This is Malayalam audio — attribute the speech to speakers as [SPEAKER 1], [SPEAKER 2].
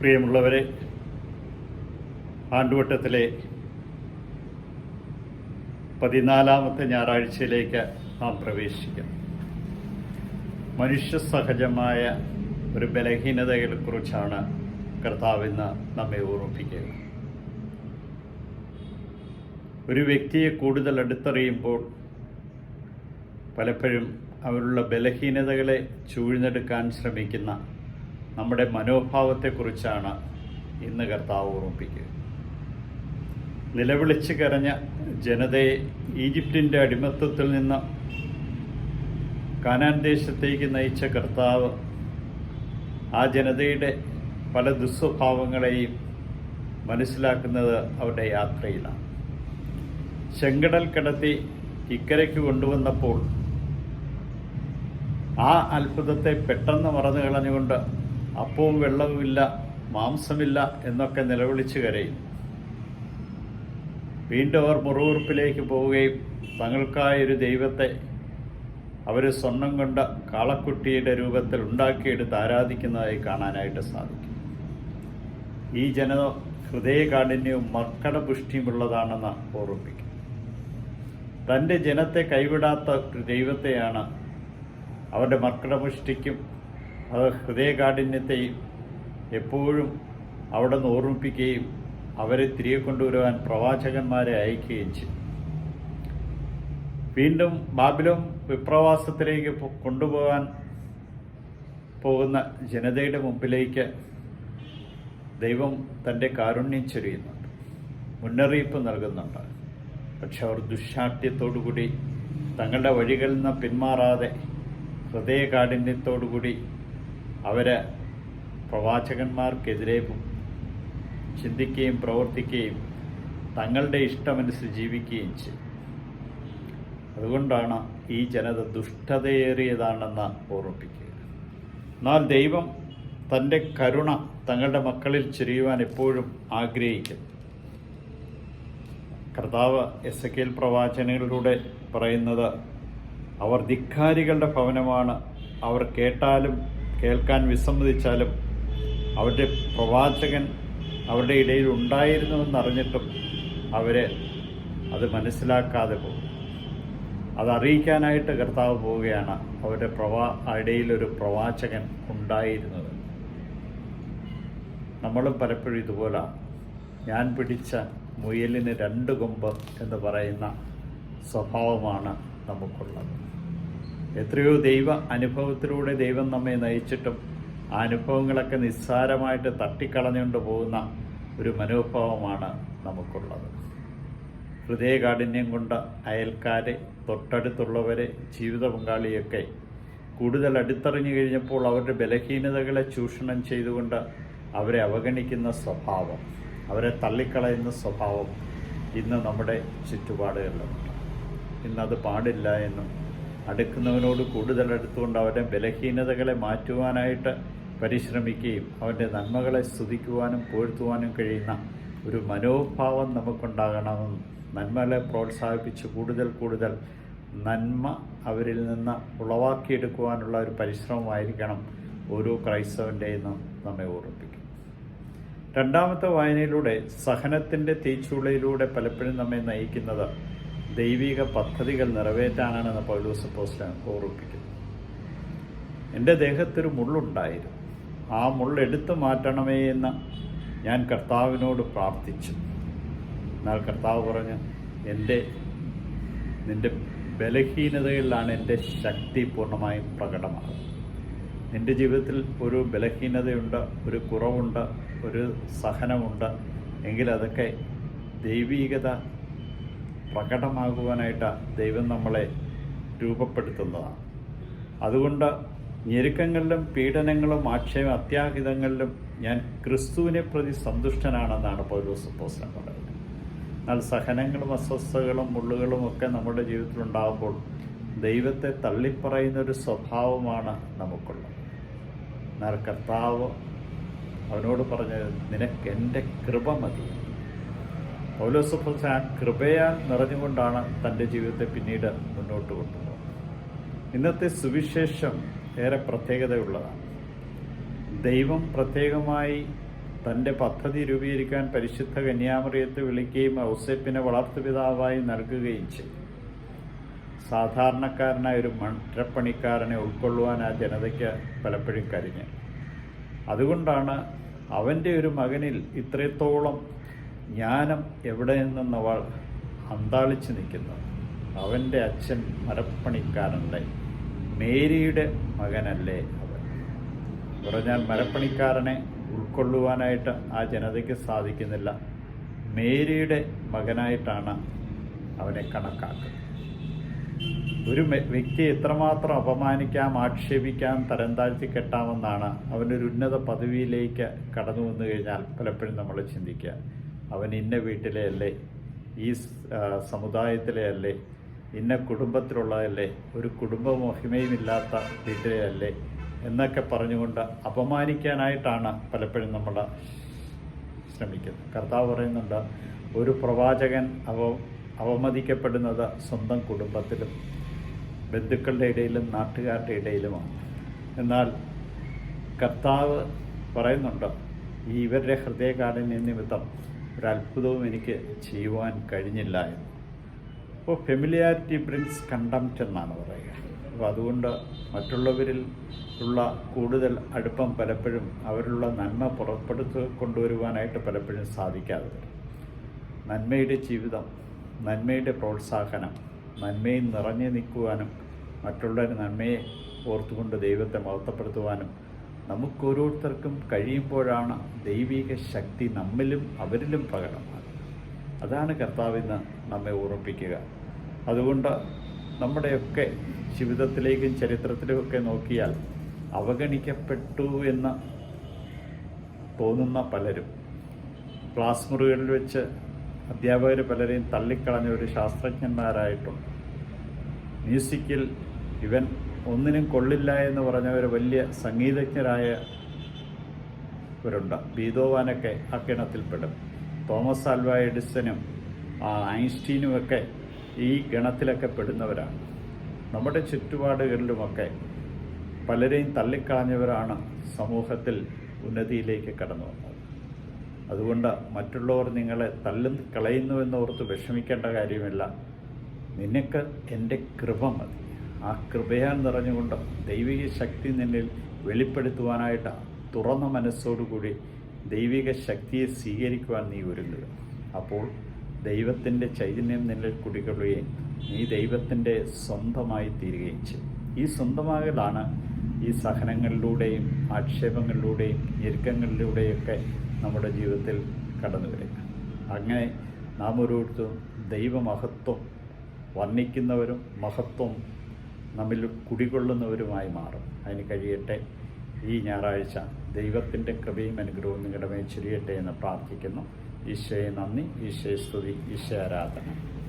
[SPEAKER 1] പ്രിയമുള്ളവരെ ആണ്ടുവട്ടത്തിലെ പതിനാലാമത്തെ ഞായറാഴ്ചയിലേക്ക് നാം പ്രവേശിക്കാം മനുഷ്യ സഹജമായ ഒരു ബലഹീനതയെക്കുറിച്ചാണ് കർത്താവ് ഇന്ന് നമ്മെ ഓർമ്മിപ്പിക്കുക ഒരു വ്യക്തിയെ കൂടുതൽ അടുത്തറിയുമ്പോൾ പലപ്പോഴും അവരുള്ള ബലഹീനതകളെ ചൂഴ്ന്നെടുക്കാൻ ശ്രമിക്കുന്ന നമ്മുടെ മനോഭാവത്തെക്കുറിച്ചാണ് ഇന്ന് കർത്താവ് ഓർമ്മിപ്പിക്കുക. നിലവിളിച്ച് കരഞ്ഞ ജനതയെ ഈജിപ്തിന്റെ അടിമത്തത്തിൽ നിന്ന് കാനാൻ ദേശത്തേക്ക് നയിച്ച കർത്താവ് ആ ജനതയുടെ പല ദുസ്വഭാവങ്ങളെയും മനസ്സിലാക്കുന്നത് അവരുടെ യാത്രയിലാണ്. ചെങ്കടൽ കിടത്തി ഇക്കരയ്ക്ക് കൊണ്ടുവന്നപ്പോൾ ആ അത്ഭുതത്തെ പെട്ടെന്ന് മറന്നു കളഞ്ഞുകൊണ്ട് അപ്പവും വെള്ളവുമില്ല മാംസമില്ല എന്നൊക്കെ നിലവിളിച്ച് കരയും. വീണ്ടും അവർ മുറിവുറുപ്പിലേക്ക് പോവുകയും തങ്ങൾക്കായൊരു ദൈവത്തെ അവർ സ്വർണം കൊണ്ട കാളക്കുട്ടിയുടെ രൂപത്തിൽ ഉണ്ടാക്കിയെടുത്ത് ആരാധിക്കുന്നതായി കാണാനായിട്ട് സാധിക്കും. ഈ ജനത ഹൃദയകാഠിന്യവും മർക്കടപുഷ്ടിയുമുള്ളതാണെന്ന് ഓർമ്മിപ്പിക്കും. തന്റെ ജനത്തെ കൈവിടാത്ത ഒരു ദൈവത്തെയാണ് അവരുടെ മർക്കടപുഷ്ടിക്കും അത് ഹൃദയകാഠിന്യത്തെ എപ്പോഴും അവിടെ നിന്ന് ഓർമ്മിപ്പിക്കുകയും അവരെ തിരികെ കൊണ്ടുവരുവാൻ പ്രവാചകന്മാരെ അയക്കുകയും ചെയ്തു. വീണ്ടും ബാബിലോം വിപ്രവാസത്തിലേക്ക് കൊണ്ടുപോകാൻ പോകുന്ന ജനതയുടെ മുമ്പിലേക്ക് ദൈവം തന്റെ കാരുണ്യം ചൊരിയുന്നുണ്ട്. മുന്നറിയിപ്പ് നൽകുന്നുണ്ട്. പക്ഷെ അവർ ദുശാഠ്യത്തോടുകൂടി തങ്ങളുടെ വഴികളിൽ നിന്ന് പിന്മാറാതെ ഹൃദയകാഠിന്യത്തോടുകൂടി അവർ പ്രവാചകന്മാർക്കെതിരെ ചിന്തിക്കുകയും പ്രവർത്തിക്കുകയും തങ്ങളുടെ ഇഷ്ടമനുസരിച്ച് ജീവിക്കുകയും ചെയ്യും അതുകൊണ്ടാണ് ഈ ജനത ദുഷ്ടതയേറിയതാണെന്ന് ഓർമ്മിപ്പിക്കുക. എന്നാൽ ദൈവം തന്റെ കരുണ തങ്ങളുടെ മക്കളിൽ ചെരിയുവാൻ എപ്പോഴും ആഗ്രഹിക്കുന്നു. കർത്താവ് എസ് എ കെൽ പ്രവാചനങ്ങളിലൂടെ പറയുന്നത് അവർ ധിക്കാരികളുടെ ഭവനമാണ്. അവർ കേട്ടാലും കേൾക്കാൻ വിസമ്മതിച്ചാലും അവരുടെ പ്രവാചകൻ അവരുടെ ഇടയിൽ ഉണ്ടായിരുന്നുവെന്നറിഞ്ഞിട്ടും അവരെ അത് മനസ്സിലാക്കാതെ പോകും. അത് അറിയിക്കാനായിട്ട് കർത്താവ് പോവുകയാണ്. അവരുടെ പ്രവാ ഇടയിൽ ഒരു പ്രവാചകൻ ഉണ്ടായിരുന്നത്. നമ്മളും പലപ്പോഴും ഇതുപോലെ. ഞാൻ പിടിച്ച മുയലിന് രണ്ട് കൊമ്പ് എന്ന് പറയുന്ന സ്വഭാവമാണ് നമുക്കുള്ളത്. എത്രയോ ദൈവ അനുഭവത്തിലൂടെ ദൈവം നമ്മെ നയിച്ചിട്ടും ആ അനുഭവങ്ങളൊക്കെ നിസ്സാരമായിട്ട് തട്ടിക്കളഞ്ഞുകൊണ്ട് പോകുന്ന ഒരു മനോഭാവമാണ് നമുക്കുള്ളത്. ഹൃദയകാഠിന്യം കൊണ്ട് അയൽക്കാരെ തൊട്ടടുത്തുള്ളവരെ ജീവിത പങ്കാളിയൊക്കെ കൂടുതൽ അടുത്തറിഞ്ഞു കഴിഞ്ഞപ്പോൾ അവരുടെ ബലഹീനതകളെ ചൂഷണം ചെയ്തുകൊണ്ട് അവരെ അവഗണിക്കുന്ന സ്വഭാവം അവരെ തള്ളിക്കളയുന്ന സ്വഭാവം ഇന്ന് നമ്മുടെ ചുറ്റുപാടുകളിലുണ്ട്. ഇന്നത് പാടില്ല എന്നും അടുക്കുന്നവനോട് കൂടുതൽ അടുത്തുകൊണ്ട് അവന്റെ ബലഹീനതകളെ മാറ്റുവാനായിട്ട് പരിശ്രമിക്കുകയും അവന്റെ നന്മകളെ സ്തുതിക്കുവാനും പുകഴ്ത്തുവാനും കഴിയുന്ന ഒരു മനോഭാവം നമുക്കുണ്ടാകണമെന്നും നന്മകളെ പ്രോത്സാഹിപ്പിച്ച് കൂടുതൽ കൂടുതൽ നന്മ അവരിൽ നിന്ന് ഉളവാക്കിയെടുക്കുവാനുള്ള ഒരു പരിശ്രമമായിരിക്കണം ഓരോ ക്രൈസ്തവന്റെയും നമ്മെ ഓർമ്മിപ്പിക്കും. രണ്ടാമത്തെ വായനയിലൂടെ സഹനത്തിന്റെ തീച്ചുളയിലൂടെ പലപ്പോഴും നമ്മെ നയിക്കുന്നത് ദൈവിക പദ്ധതികൾ നിറവേറ്റാനാണെന്ന് പൗലോസ് പോസ്റ്റ് ഓർമ്മിപ്പിക്കുന്നത് എന്റെ ദേഹത്തൊരു മുള്ളുണ്ടായിരുന്നു. ആ മുള്ളെടുത്തു മാറ്റണമേ എന്ന് ഞാൻ കർത്താവിനോട് പ്രാർത്ഥിച്ചു. എന്നാൽ കർത്താവ് പറഞ്ഞ് എന്റെ നിന്റെ ബലഹീനതകളിലാണ് എന്റെ ശക്തി പൂർണമായും പ്രകടമാകുന്നത്. നിന്റെ ജീവിതത്തിൽ ഒരു ബലഹീനതയുണ്ട് ഒരു കുറവുണ്ട് ഒരു സഹനമുണ്ട്. എങ്കിൽ അതൊക്കെ ദൈവീകത പ്രകടമാകുവാനായിട്ട് ദൈവം നമ്മളെ രൂപപ്പെടുത്തുന്നതാണ്. അതുകൊണ്ട് ഞെരുക്കങ്ങളിലും പീഡനങ്ങളും ആക്ഷേപ അത്യാഹിതങ്ങളിലും ഞാൻ ക്രിസ്തുവിനെ പ്രതി സന്തുഷ്ടനാണെന്നാണ് പൗലോസ് പോസ്റ്റൻ പറയുന്നത് എന്നാൽ സഹനങ്ങളും അസ്വസ്ഥതകളും മുള്ളുകളും ഒക്കെ നമ്മുടെ ജീവിതത്തിൽ ഉണ്ടാകുമ്പോൾ ദൈവത്തെ തള്ളിപ്പറയുന്ന ഒരു സ്വഭാവമാണ് നമുക്കുള്ളത്. എന്നാൽ കർത്താവ് അവനോട് പറഞ്ഞത് നിനക്ക് എന്റെ കൃപ മതി. പൗലോസ് പ്രസാൻ ആ കൃപയാൽ നിറഞ്ഞുകൊണ്ടാണ് തന്റെ ജീവിതത്തെ പിന്നീട് മുന്നോട്ട് കൊണ്ടുപോകുന്നത്. ഇന്നത്തെ സുവിശേഷം ഏറെ പ്രത്യേകതയുള്ളതാണ്. ദൈവം പ്രത്യേകമായി തന്റെ പദ്ധതി രൂപീകരിക്കാൻ പരിശുദ്ധ കന്യാമറിയത്തെ വിളിക്കുകയും ഔസേപ്പിനെ വളർത്തുപിതാവായി നൽകുകയും ചെയ്തു. സാധാരണക്കാരനായ ഒരു മണ്ടപ്പണിക്കാരനെ ഉൾക്കൊള്ളുവാൻ ആ ജനതയ്ക്ക് പലപ്പോഴും കഴിഞ്ഞു അതുകൊണ്ടാണ് അവന്റെ ഒരു മകനിൽ ഇത്രത്തോളം ജ്ഞാനം എവിടെ നിന്നവൾ അന്താളിച്ച് നിൽക്കുന്നു? അവന്റെ അച്ഛൻ മരപ്പണിക്കാരനല്ലേ? മേരിയുടെ മകനല്ലേ അവൻ? പറഞ്ഞാൽ മരപ്പണിക്കാരനെ ഉൾക്കൊള്ളുവാനായിട്ട് ആ ജനതയ്ക്ക് സാധിക്കുന്നില്ല. മേരിയുടെ മകനായിട്ടാണ് അവനെ കണക്കാക്കുന്നത്. ഒരു വ്യക്തി എത്രമാത്രം അപമാനിക്കാം ആക്ഷേപിക്കാം തരം താഴ്ത്തി കെട്ടാമെന്നാണ് അവനൊരു ഉന്നത പദവിയിലേക്ക് കടന്നു വന്നു കഴിഞ്ഞാൽ പലപ്പോഴും നമ്മൾ ചിന്തിക്കുക. അവൻ ഇന്ന വീട്ടിലെ അല്ലേ ഈ സമുദായത്തിലെ അല്ലേ ഇന്ന കുടുംബത്തിലുള്ളതല്ലേ? ഒരു കുടുംബ മഹിമയുമില്ലാത്ത വീട്ടിലെ അല്ലേ എന്നൊക്കെ പറഞ്ഞുകൊണ്ട് അപമാനിക്കാനായിട്ടാണ് പലപ്പോഴും നമ്മൾ ശ്രമിക്കുന്നത്. കർത്താവ് പറയുന്നുണ്ട് ഒരു പ്രവാചകൻ അവ അവമതിക്കപ്പെടുന്നത് സ്വന്തം കുടുംബത്തിലും ബന്ധുക്കളുടെ ഇടയിലും നാട്ടുകാരുടെ ഇടയിലുമാണ്. എന്നാൽ കർത്താവ് പറയുന്നുണ്ട് ഈ ഇവരുടെ ഹൃദയകാഠിന്യ നിമിത്തം ഒരു അത്ഭുതവും എനിക്ക് ചെയ്യുവാൻ കഴിഞ്ഞില്ല എന്ന്. അപ്പോൾ ഫെമിലിയാരിറ്റി ബ്രിങ്സ് കണ്ടംപ്റ്റ് എന്നാണ് പറയുക. അപ്പോൾ അതുകൊണ്ട് മറ്റുള്ളവരിൽ ഉള്ള കൂടുതൽ അടുപ്പം പലപ്പോഴും അവരുള്ള നന്മ പുറപ്പെടുത്ത് കൊണ്ടുവരുവാനായിട്ട് പലപ്പോഴും സാധിക്കാതെ വരും നന്മയുടെ ജീവിതം നന്മയുടെ പ്രോത്സാഹനം നന്മയിൽ നിറഞ്ഞു നിൽക്കുവാനും മറ്റുള്ളവരുടെ നന്മയെ ഓർത്തുകൊണ്ട് ദൈവത്തെ മഹത്വപ്പെടുത്തുവാനും നമുക്കോരോരുത്തർക്കും കഴിയുമ്പോഴാണ് ദൈവിക ശക്തി നമ്മിലും അവരിലും പ്രകടമാകുന്നത്. അതാണ് കർത്താവിന്ന് നമ്മെ ഉറപ്പിക്കുക. അതുകൊണ്ട് നമ്മുടെയൊക്കെ ജീവിതത്തിലേക്കും ചരിത്രത്തിലുമൊക്കെ നോക്കിയാൽ അവഗണിക്കപ്പെട്ടു എന്ന് തോന്നുന്ന പലരും. ക്ലാസ് മുറികളിൽ വെച്ച് അധ്യാപകർ പലരെയും തള്ളിക്കളഞ്ഞ ഒരു ശാസ്ത്രജ്ഞന്മാരായിട്ടുണ്ട്. മ്യൂസിക്കിൽ ഇവൻ ഒന്നിനും കൊള്ളില്ല എന്ന് പറഞ്ഞവർ വലിയ സംഗീതജ്ഞരായ ഇവരുണ്ട്. ബീതോവാനൊക്കെ ആ ഗണത്തിൽപ്പെടും. തോമസ് ആൽവ എഡിസനും ഐൻസ്റ്റീനുമൊക്കെ ഈ ഗണത്തിലൊക്കെ പെടുന്നവരാണ്. നമ്മുടെ ചുറ്റുപാടുകളിലുമൊക്കെ പലരെയും തള്ളിക്കളഞ്ഞവരാണ് സമൂഹത്തിൽ ഉന്നതിയിലേക്ക് കടന്നു വന്നത്. അതുകൊണ്ട് മറ്റുള്ളവർ നിങ്ങളെ തല്ലും കളയുന്നുവെന്ന് ഓർത്ത് വിഷമിക്കേണ്ട കാര്യമില്ല. നിനക്ക് എന്റെ കൃപ മതി. ആ കൃപയാൽ നിറഞ്ഞുകൊണ്ട് ദൈവിക ശക്തി നിന്നിൽ വെളിപ്പെടുത്തുവാനായിട്ട് തുറന്ന മനസ്സോടുകൂടി ദൈവിക ശക്തിയെ സ്വീകരിക്കുവാൻ നീ ഒരുങ്ങുക. അപ്പോൾ ദൈവത്തിന്റെ ചൈതന്യം നിന്നിൽ കുടികൊള്ളുകയും നീ ദൈവത്തിന്റെ സ്വന്തമായി തീരുകയും ചെയ്യും. ഈ സ്വന്തമാകലാണ് ഈ സഹനങ്ങളിലൂടെയും ആക്ഷേപങ്ങളിലൂടെയും ഞെരുക്കങ്ങളിലൂടെയൊക്കെ നമ്മുടെ ജീവിതത്തിൽ കടന്നു വരിക. അങ്ങനെ നാം ഓരോരുത്തരും ദൈവമഹത്വം വർണിക്കുന്നവരും മഹത്വം നമ്മിൽ കുടികൊള്ളുന്നവരുമായി മാറും. അതിന് കഴിയട്ടെ. ഈ ഞായറാഴ്ച ദൈവത്തിന്റെ കൃപയും അനുഗ്രഹവും നിങ്ങളുടെ മേൽ എന്ന് പ്രാർത്ഥിക്കുന്നു. ഈശോയെ നന്ദി. ഈശോയെ സ്തുതി. ഈശോ ആരാധന.